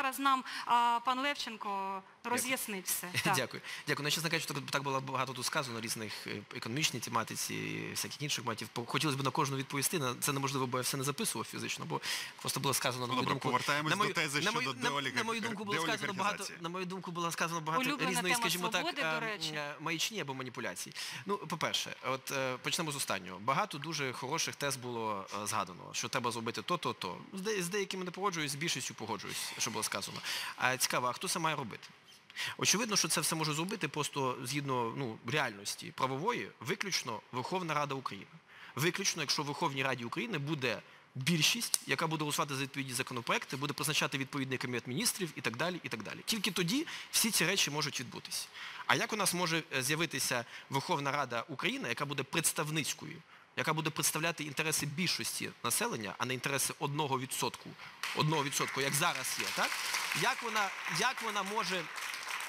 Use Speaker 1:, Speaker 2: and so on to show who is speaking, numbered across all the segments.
Speaker 1: зараз нам пан Левченко роз'яснить все. Так.
Speaker 2: Дякую. Дякую. Ну, чесно кажучи, так, так було багато тут сказано різних е, економічній тематиці, всяких інших матів. Хотілося б на кожну відповісти. На це неможливо, бо я все не записував фізично, бо просто було сказано на мою
Speaker 3: добре,
Speaker 2: думку.
Speaker 3: повертаємось
Speaker 2: на мою,
Speaker 3: до тези
Speaker 2: на мою,
Speaker 3: щодо
Speaker 2: на, на мою думку було сказано багато. На мою думку було сказано багато
Speaker 1: Улюблена
Speaker 2: різної, скажімо так,
Speaker 1: свободи, до
Speaker 2: е, маячні або маніпуляцій. Ну, по-перше, от е, почнемо з останнього. Багато дуже хороших тез було згадано, що треба зробити то, то, то. З, з деякими не погоджуюсь, з більшістю погоджуюсь, що було сказано. А цікаво, а хто це має робити? Очевидно, що це все може зробити просто згідно ну, реальності правової, виключно Верховна Рада України. Виключно, якщо в Верховній Раді України буде більшість, яка буде голосувати за відповідні законопроекти, буде призначати відповідний кабінет міністрів і так далі. і так далі. Тільки тоді всі ці речі можуть відбутися. А як у нас може е, з'явитися Верховна Рада України, яка буде представницькою, яка буде представляти інтереси більшості населення, а не інтереси одного відсотку, одного відсотку, як зараз є, так? Як вона, як вона може,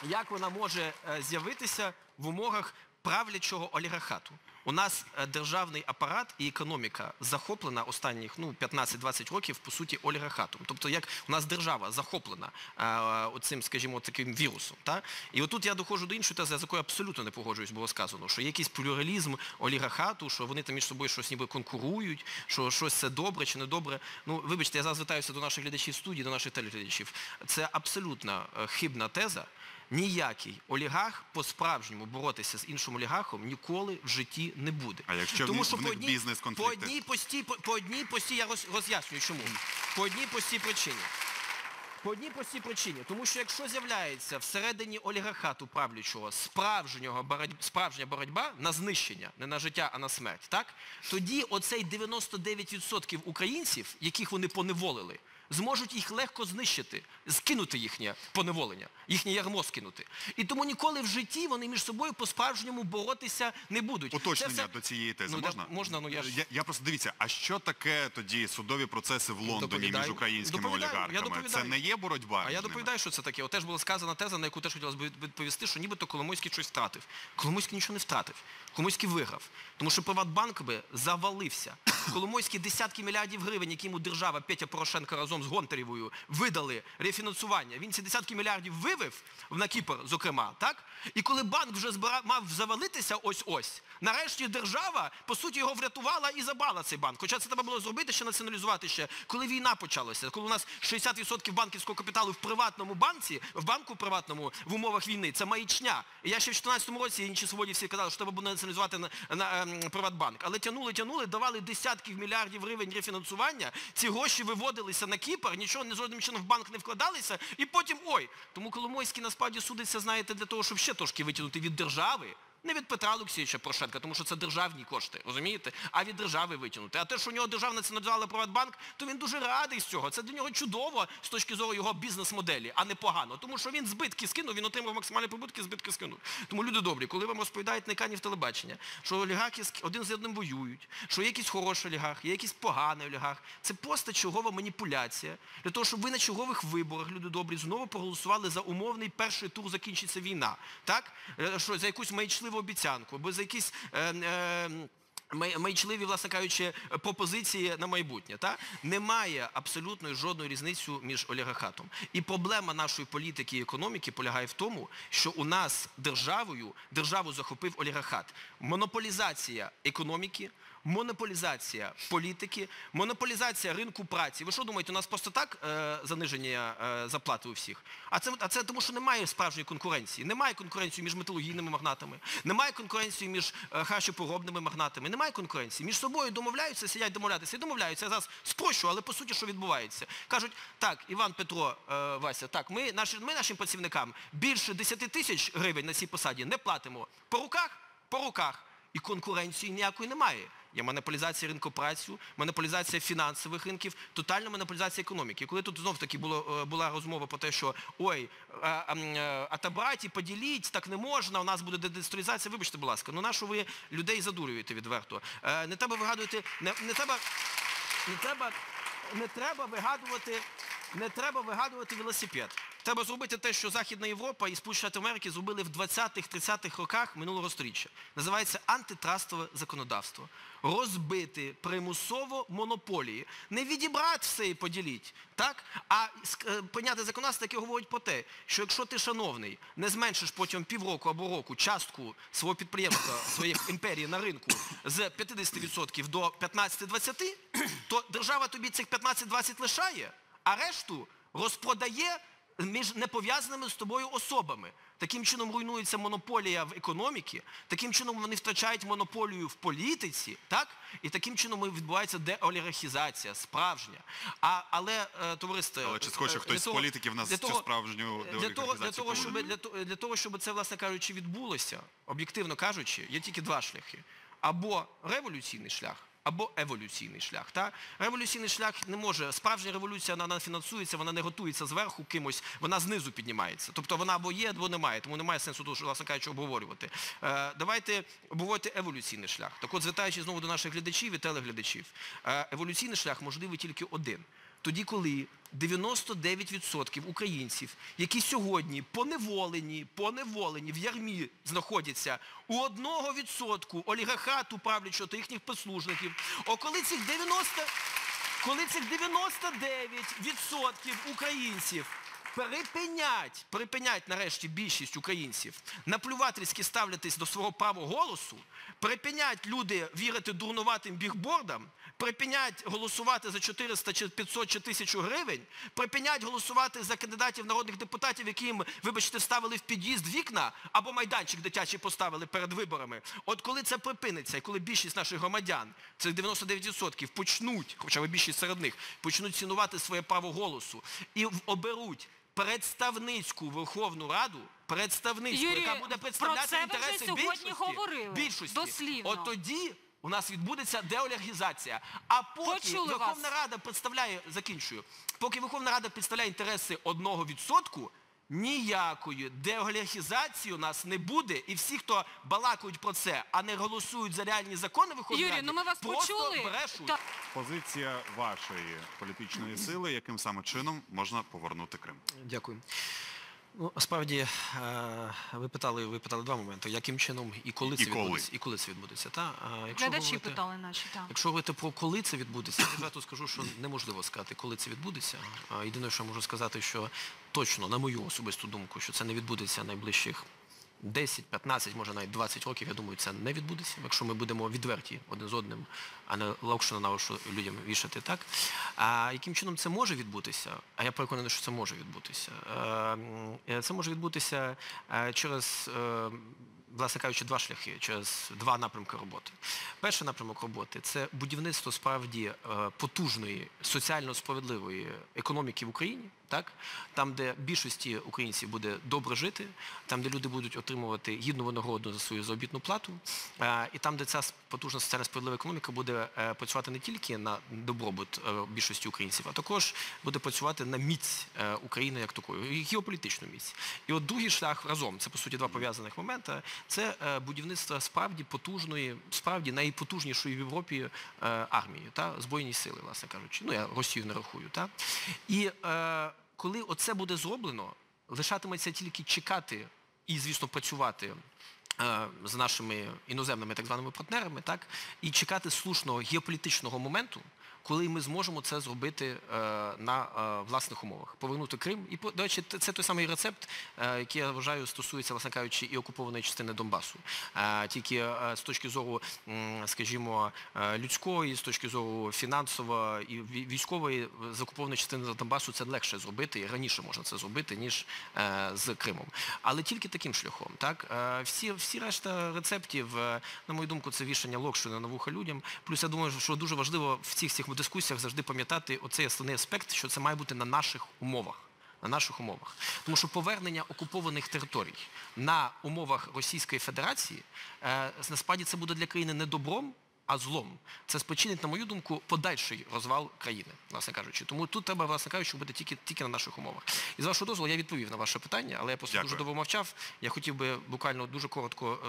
Speaker 2: як вона може е, з'явитися в умовах правлячого олігархату? У нас е, державний апарат і економіка захоплена останніх ну, 15-20 років, по суті, олігархатом. Тобто, як у нас держава захоплена е, оцим, скажімо, таким вірусом. Та? І отут я доходжу до іншої тези, з якою абсолютно не погоджуюсь, було сказано, що є якийсь плюралізм олігархату, що вони там між собою щось ніби конкурують, що щось це добре чи не добре. Ну, вибачте, я зараз звертаюся до наших глядачів студії, до наших телеглядачів. Це абсолютно хибна теза. Ніякий олігарх по-справжньому боротися з іншим олігархом ніколи в житті не буде.
Speaker 3: А якщо
Speaker 2: Тому що
Speaker 3: в
Speaker 2: по
Speaker 3: них бізнес-конфлікти?
Speaker 2: по одній постій, по, по одній постій я роз, роз'яснюю, чому. По одній постій причині. По одній простій причині, тому що якщо з'являється всередині олігархату правлячого справжнього боротьб, справжня боротьба на знищення, не на життя, а на смерть, так? тоді оцей 99% українців, яких вони поневолили, зможуть їх легко знищити, скинути їхнє поневолення, їхнє ярмо скинути. І тому ніколи в житті вони між собою по-справжньому боротися не будуть.
Speaker 3: Уточнення
Speaker 2: все-
Speaker 3: до цієї тези
Speaker 2: Ну,
Speaker 3: можна?
Speaker 2: можна, ну, я ж-
Speaker 3: я, я просто дивіться, а що таке тоді судові процеси в Лондоні
Speaker 2: Доповідаю.
Speaker 3: між українськими
Speaker 2: Доповідаю, я
Speaker 3: олігархами? Це не є боротьба?
Speaker 2: А я доповідаю, що це таке. От теж була сказана теза, на яку теж хотілося б відповісти, що нібито Коломойський щось втратив. Коломойський нічого не втратив. Коломойський виграв. Тому що Приватбанк би завалився. Коломойський десятки мільярдів гривень, які йому держава Петя Порошенко разом з Гонтарєвою видали рефінансування. Він ці десятки мільярдів вивів на Кіпр, зокрема, так? І коли банк вже збира... мав завалитися ось-ось, нарешті держава, по суті, його врятувала і забрала цей банк. Хоча це треба було зробити ще націоналізувати ще, коли війна почалася, коли у нас 60% банківського капіталу в приватному банці, в банку приватному в умовах війни, це маячня. І я ще в 2014 році інші свободі всі казали, що треба було націоналізувати на, на ем, Приватбанк. Але тягнули, тягнули, давали десятків мільярдів гривень рефінансування, ці гроші виводилися на Кіпр, нічого не жодним чином в банк не вкладалися, і потім ой. Тому Коломойський насправді судиться, знаєте, для того, щоб ще трошки витягнути від держави. Не від Петра Олексійовича Порошенка, тому що це державні кошти, розумієте? А від держави витягнути. А те, що у нього держава націоналізувала Приватбанк, то він дуже радий з цього. Це для нього чудово з точки зору його бізнес-моделі, а не погано. Тому що він збитки скинув, він отримав максимальні прибутки, збитки скинув. Тому люди добрі, коли вам розповідають на екранів телебачення, що олігархи один з одним воюють, що є якийсь хороший олігарх, є якийсь поганий олігарх, це просто чергова маніпуляція для того, щоб ви на чергових виборах, люди добрі, знову проголосували за умовний перший тур закінчиться війна. Так? Е, Що за якусь маячливу обіцянку, або за якісь. Е, е, май- Маячливі, власне кажучи, пропозиції на майбутнє. Та? Немає абсолютної жодної різниці між олігархатом. І проблема нашої політики і економіки полягає в тому, що у нас державою, державу захопив олігархат. Монополізація економіки, монополізація політики, монополізація ринку праці. Ви що думаєте, у нас просто так е, заниження е, зарплати у всіх? А це, а це тому, що немає справжньої конкуренції. Немає конкуренції між металургійними магнатами, немає конкуренції між е, харчопоробними магнатами, немає конкуренції. Між собою домовляються, сидять домовлятися і домовляються. Я зараз спрощу, але по суті, що відбувається? Кажуть, так, Іван Петро, е, Вася, так, ми, наші, ми нашим працівникам більше 10 тисяч гривень на цій посаді не платимо. По руках? По руках. І конкуренції ніякої немає. Є монополізація ринку праці, монополізація фінансових ринків, тотальна монополізація економіки. Коли тут знов таки е, була розмова про те, що ой, е, отобрать і поділіть, так не можна, у нас буде дедестралізація, вибачте, будь ласка, ну на що ви людей задурюєте відверто? Е, Не треба вигадувати, не треба, не треба, не треба вигадувати не треба вигадувати велосипед. Треба зробити те, що Західна Європа і Сполучені Штати Америки зробили в 20-30-х роках минулого століття. Називається антитрастове законодавство. Розбити примусово монополії. Не відібрати все і поділіть, так? а е, прийняти законодавство, яке говорить про те, що якщо ти, шановний, не зменшиш протягом півроку або року частку свого підприємства, своєї імперії на ринку з 50% до 15-20%, то держава тобі цих 15-20 лишає, а решту розпродає між непов'язаними з тобою особами. Таким чином руйнується монополія в економіці, таким чином вони втрачають монополію в політиці, так? І таким чином відбувається деолігархізація, справжня. А, але, е, товариство...
Speaker 3: Але чи схоче
Speaker 2: е,
Speaker 3: хтось
Speaker 2: для
Speaker 3: з політиків нас
Speaker 2: для
Speaker 3: цю
Speaker 2: того-
Speaker 3: справжню
Speaker 2: для того, для того, щоб, для, для того, щоб це, власне кажучи, відбулося, об'єктивно кажучи, є тільки два шляхи. Або революційний шлях, або еволюційний шлях. Та? Революційний шлях не може, справжня революція, вона не фінансується, вона не готується зверху кимось, вона знизу піднімається. Тобто вона або є, або немає, тому немає сенсу дуже, власне кажучи, обговорювати. Е, давайте обговорювати еволюційний шлях. Так от, звертаючись знову до наших глядачів і телеглядачів, е, еволюційний шлях можливий тільки один. Тоді, коли 99% українців, які сьогодні поневолені, поневолені в ярмі знаходяться у одного відсотку олігархату правлячого та їхніх послужників, о коли цих 90, коли цих 99% українців припинять, припинять нарешті більшість українців наплювательськи ставлятись до свого права голосу, припинять люди вірити дурнуватим бігбордам, припинять голосувати за 400 чи 500 чи 1000 гривень, припинять голосувати за кандидатів народних депутатів, які їм, вибачте, вставили в під'їзд вікна або майданчик дитячий поставили перед виборами. От коли це припиниться, і коли більшість наших громадян, цих 99% почнуть, хоча б більшість серед них, почнуть цінувати своє право голосу і оберуть представницьку Верховну Раду, представницьку,
Speaker 1: Юрію,
Speaker 2: яка буде
Speaker 1: про
Speaker 2: представляти
Speaker 1: це ви вже
Speaker 2: інтереси
Speaker 1: сьогодні
Speaker 2: більшості,
Speaker 1: говорили,
Speaker 2: більшості.
Speaker 1: дослівно.
Speaker 2: От тоді у нас відбудеться деолігархізація. А поки
Speaker 1: Почули
Speaker 2: Верховна
Speaker 1: вас.
Speaker 2: Рада представляє, закінчую, поки Верховна Рада представляє інтереси одного відсотку, ніякої деолігархізації у нас не буде. І всі, хто балакають про це, а не голосують за реальні закони Верховної
Speaker 1: Юрій,
Speaker 2: Ради,
Speaker 1: ну ми вас
Speaker 2: просто
Speaker 1: почули.
Speaker 2: брешуть.
Speaker 1: Та-
Speaker 3: Позиція вашої політичної сили, яким саме чином можна повернути Крим?
Speaker 2: Дякую. Ну, справді, е, ви питали, ви питали два моменти. Яким чином і коли це
Speaker 3: І коли.
Speaker 2: відбудеться? І коли це відбудеться. Та, якщо
Speaker 1: Глядачі
Speaker 2: говорити-
Speaker 1: питали наші, так.
Speaker 2: Якщо говорити про коли це відбудеться, я відверто скажу, що неможливо сказати, коли це відбудеться. Єдине, що можу сказати, що точно, на мою особисту думку, що це не відбудеться найближчих 10, 15, може навіть 20 років, я думаю, це не відбудеться, якщо ми будемо відверті один з одним, а не локшено на уші людям вішати так. А яким чином це може відбутися? А я переконаний, що це може відбутися. Е, Це може відбутися е, через е, власне кажучи, два шляхи через два напрямки роботи. Перший напрямок роботи це будівництво справді потужної, соціально справедливої економіки в Україні, так? там, де більшості українців буде добре жити, там, де люди будуть отримувати гідну винагороду за свою заробітну плату, е, і там, де ця потужна соціально справедлива економіка буде е, працювати не тільки на добробут е, більшості українців, а також буде працювати на міць України як такої, геополітичну міць. І от другий шлях разом, це по суті два пов'язаних моменти, це будівництво справді потужної, справді найпотужнішої в Європі армії, та збройні сили, власне кажучи. Ну я Росію не рахую. Та? І е, коли оце буде зроблено, лишатиметься тільки чекати і, звісно, працювати е, з нашими іноземними так званими партнерами, так, і чекати слушного геополітичного моменту, коли ми зможемо це зробити е, на е, власних умовах, повернути Крим. І до речі, це той самий рецепт, е, який я вважаю стосується, власне кажучи, і окупованої частини Донбасу. Тільки з точки зору, скажімо, людської, з точки зору фінансової і військової з окупованої частини Донбасу це легше зробити, і раніше можна це зробити, ніж з Кримом. Але тільки таким шляхом. Так? Всі, всі решта рецептів, на мою думку, це вішання локшини на вуха людям. Плюс я думаю, що дуже важливо в цих всіх дискусіях завжди пам'ятати оцей основний аспект, що це має бути на наших умовах. На наших умовах. Тому що повернення окупованих територій на умовах Російської Федерації е, насправді це буде для країни не добром, а злом. Це спричинить, на мою думку, подальший розвал країни, власне кажучи. Тому тут треба, власне кажучи, бути тільки, тільки на наших умовах. І з вашого дозволу я відповів на ваше питання, але я просто
Speaker 3: Дякую.
Speaker 2: дуже довго мовчав. Я хотів би буквально дуже коротко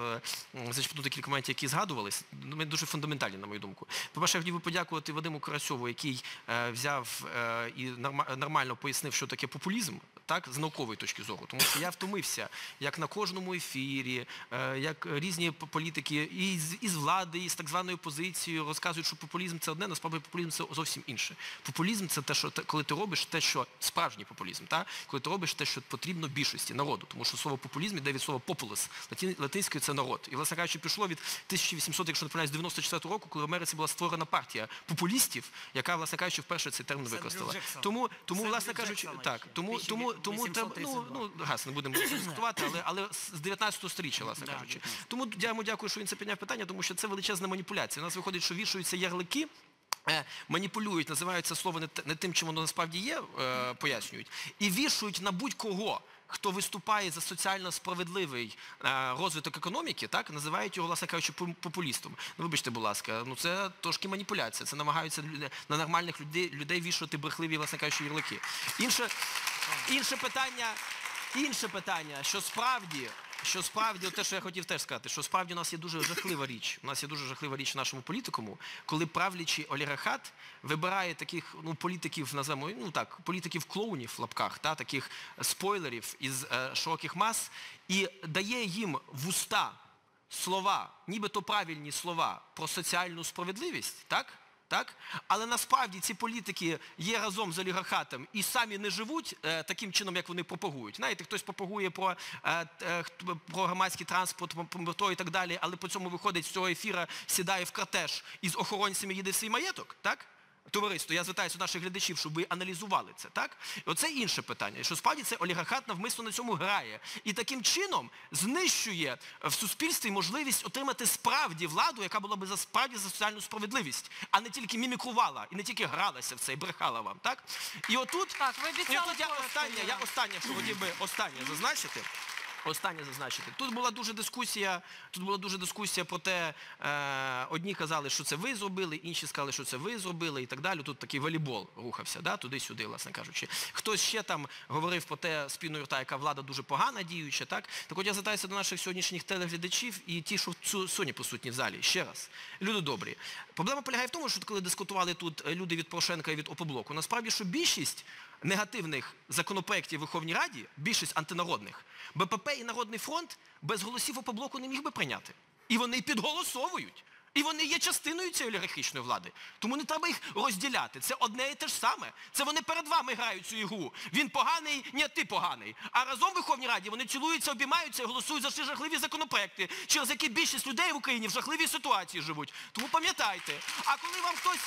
Speaker 2: е, зачепнути кілька моментів, які згадувались. Ну, Вони дуже фундаментальні, на мою думку. По-перше, я хотів би подякувати Вадиму Карасьову, який е, взяв е, і норма- нормально пояснив, що таке популізм. Так, з наукової точки зору, тому що я втомився, як на кожному ефірі, е, як різні політики і з, із влади, і з так званою опозицією розказують, що популізм це одне, насправді популізм це зовсім інше. Популізм це те, що коли ти робиш те, що справжній популізм, та? коли ти робиш те, що потрібно більшості народу, тому що слово популізм йде від слова популус, латин, латинською це народ. І власне кажучи, пішло від 1800, якщо не помиляюсь, 94 року, коли в Америці була створена партія популістів, яка, власне кажучи, вперше цей термін використала. Тому, тому власне кажучи, так,
Speaker 4: ще,
Speaker 2: тому, тому, тому треба, ну, ну, газ, не будемо дискутувати, але, але з 19 сторіччя, власне
Speaker 4: Да,
Speaker 2: кажучи. Тому я йому дякую, що він це підняв питання, тому що це величезна маніпуляція. У нас виходить, що вішуються ярлики. е, Маніпулюють, називають це слово не, не тим, чим воно насправді є, е, пояснюють, і вішують на будь-кого, хто виступає за соціально справедливий е, розвиток економіки, так називають його, власне кажучи, популістом. Ну, вибачте, будь ласка, ну це трошки маніпуляція. Це намагаються на нормальних людей, людей вішати брехливі, власне кажучи, ярлики. Інше, інше питання, інше питання, що справді, що справді, те, що я хотів теж сказати, що справді у нас є дуже жахлива річ. У нас є дуже жахлива річ в нашому політикуму, коли правлячий олігархат вибирає таких ну, політиків, називаємо, ну так, політиків клоунів в лапках, та, таких спойлерів із е, широких мас, і дає їм в уста слова, нібито правильні слова про соціальну справедливість, так? Так? Але насправді ці політики є разом з олігархатом і самі не живуть е, таким чином, як вони пропагують. Знаєте, хтось пропагує про, е, е, про громадський транспорт, про метро і так далі, але по цьому виходить з цього ефіра, сідає в кортеж і з охоронцями їде в свій маєток, так? Товариство, я звертаюся до наших глядачів, щоб ви аналізували це, так? І оце інше питання, що справді це олігархат навмисно на цьому грає. І таким чином знищує в суспільстві можливість отримати справді владу, яка була би за справді за соціальну справедливість, а не тільки мімікрувала і не тільки гралася в це і брехала вам, так? І отут,
Speaker 1: Так, ви
Speaker 2: і отут я останнє, я останнє, що хотів би останнє зазначити. Останнє зазначити. Тут була дуже дискусія, тут була дуже дискусія про те, е, одні казали, що це ви зробили, інші сказали, що це ви зробили і так далі. Тут такий волейбол рухався, да, туди-сюди, власне кажучи. Хтось ще там говорив про те спільною рта, яка влада дуже погана діюча, так? Так от я звертаюся до наших сьогоднішніх телеглядачів і ті, що сьогодні присутні в залі. Ще раз. Люди добрі. Проблема полягає в тому, що коли дискутували тут люди від Порошенка і від Опоблоку, насправді, що більшість негативних законопроєктів в Верховній Раді, більшість антинародних, БПП і Народний фронт без голосів Опоблоку не міг би прийняти. І вони підголосовують. І вони є частиною цієї олігархічної влади. Тому не треба їх розділяти. Це одне і те ж саме. Це вони перед вами грають цю ігру. Він поганий, ні, ти поганий. А разом в Верховній Раді вони цілуються, обіймаються і голосують за ці жахливі законопроекти, через які більшість людей в Україні в жахливій ситуації живуть. Тому пам'ятайте. А коли вам хтось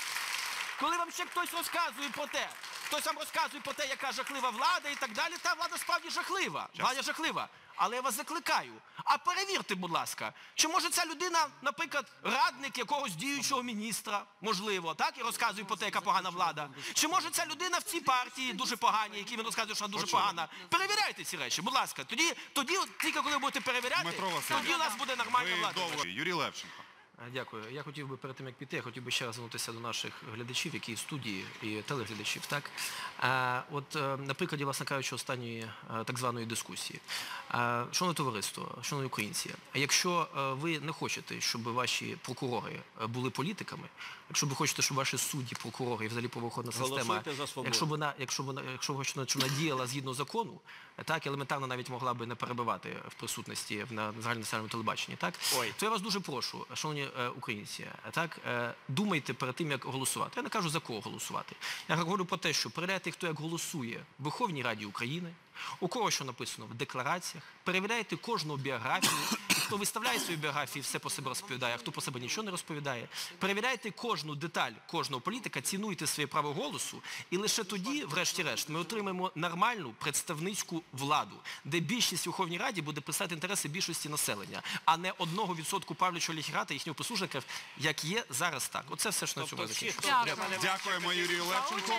Speaker 2: коли вам ще хтось розказує про те, хтось вам розказує про те, яка жахлива влада і так далі, та влада справді жахлива. Влада жахлива. Але я вас закликаю. А перевірте, будь ласка, чи може ця людина, наприклад, радник якогось діючого міністра, можливо, так, і розказує про те, яка погана влада. Чи може ця людина в цій партії дуже погані, які він розказує, що вона дуже погана. Перевіряйте ці речі, будь ласка. Тоді, тоді тільки коли будете перевіряти,
Speaker 3: Дмитро Васильович,
Speaker 2: тоді у нас буде нормальна влада.
Speaker 3: Юрій Левченко.
Speaker 2: Дякую. Я хотів би перед тим, як піти, я хотів би ще раз звернутися до наших глядачів, які в студії і телеглядачів. Так? От е, на прикладі, власне кажучи, останньої е, так званої дискусії. Шановне товариство, шановні українці, якщо е, ви не хочете, щоб ваші прокурори були політиками, якщо ви хочете, щоб ваші судді, прокурори і взагалі правоохоронна система, якщо вона, якщо вона, якщо ви хочете, щоб вона діяла згідно закону, так елементарно навіть могла би не перебивати в присутності в на загальнонаціональному телебаченні, так
Speaker 4: Ой.
Speaker 2: то я вас дуже прошу, шановні е, українці, так е, думайте перед тим, як голосувати. Я не кажу за кого голосувати. Я говорю про те, що перевіряйте, хто як голосує в Верховній Раді України, у кого що написано в деклараціях, перевіряйте кожну біографію. Хто виставляє свої біографії, все про себе розповідає, а хто про себе нічого не розповідає. Перевіряйте кожну деталь кожного політика, цінуйте своє право голосу, і лише тоді, врешті-решт, ми отримаємо нормальну представницьку владу, де більшість у Верховній Раді буде представляти інтереси більшості населення, а не одного відсотку правлячого олігарата і їхнього послужників, як є зараз так. Оце все, що на цьому
Speaker 4: Тобто всі,
Speaker 2: закінчу.
Speaker 4: хто
Speaker 1: Дякую.
Speaker 4: для мене
Speaker 3: Дякуємо Юрію Левченку.